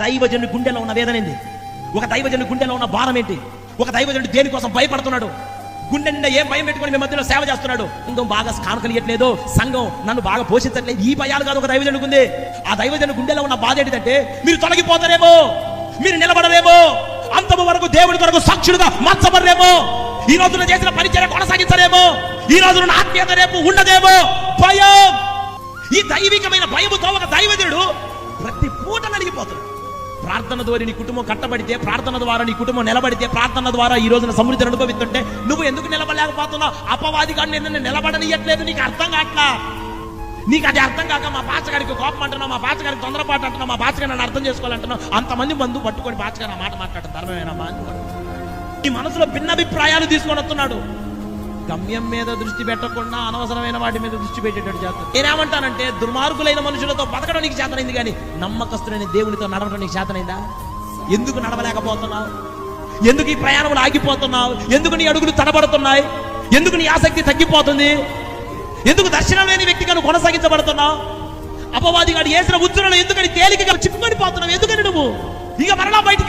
దైవజనుడి గుండెలో ఉన్న వేదన ఏంది? ఒక దైవజనుడి గుండెలో ఉన్న భారం ఏంటి? ఒక దైవజనుడు దేనికోసం భయపడుతున్నాడు? గుండె నిండా ఏం భయం పెట్టుకొని మీ మధ్యలో సేవ చేస్తున్నాడు? సంఘం బాగా కానుకలియట్లేదు సంఘం నన్ను బాగా పోషించట్లేదు. ఈ భయాలు కాదు ఒక దైవజనుడికి ఉంది ఆ దైవజను గుండెలో ఉన్న బాధ ఏంటంటే మీరు తొలగిపోతారేమో? మీరు నిలబడరేమో? అంతము వరకు దేవుడి కొరకు సాక్షులుగా మార్చబడరేమో ఈ రోజున చేసిన పరిచయం కొనసాగించలేమో ఈ రోజున ఆత్మీయత రేపు ఉండదేమో? భయం! ఈ దైవికమైన భయముతో ఒక దైవజనుడు ప్రతి పూట నలిగిపోతున్నాడు ప్రార్థన ద్వారా నీ కుటుంబం కట్టబడితే ప్రార్థన ద్వారా నీ కుటుంబం నిలబడితే ప్రార్థన ద్వారా ఈ రోజున సమృద్ధిని అనుభవిస్తుంటే నువ్వు ఎందుకు నిలబడలేకపోతున్నావు? అపవాది కానీ నిన్ను నిలబడనియట్లేదు నీకు అర్థం కావట్లా? నీకు అది అర్థం కాక మా పాచగారికి కోపం అంటున్నావు మా పాచగారికి తొందరపాటు అంటున్నావు మా పాచగారి నన్ను అర్థం చేసుకోవాలంటున్నావు. అంతమంది మందు పట్టుకొని పాచగారి మాట మాట్లాడటం ధర్మమేనమ్మా నీ మనసులో భిన్నాభిప్రాయాలు తీసుకొని వస్తున్నాడు. గమ్యం మీద దృష్టి పెట్టకుండా అనవసరమైన వాటి మీద దృష్టి పెట్టేటట్టు చేస్తాను నేనేమంటానంటే దుర్మార్గులైన మనుషులతో బతకడం నీకు చేతనైంది కానీ నమ్మకస్తులైన దేవునితో నడవడం నీకు చేతనైందా? ఎందుకు నడవలేకపోతున్నావు? ఎందుకు ఈ ప్రయాణములు ఆగిపోతున్నావు? ఎందుకు నీ అడుగులు తడబడుతున్నాయి? ఎందుకు నీ ఆసక్తి తగ్గిపోతుంది? ఎందుకు దర్శనం లేని వ్యక్తిగా నువ్వు కొనసాగించబడుతున్నావు? అపవాది గాడు వేసిన ఉచ్చులలో ఎందుకని తేలికగా చిక్కుకొని పోతున్నావు? ఎందుకని నువ్వు? ఇక మరలా బయటికి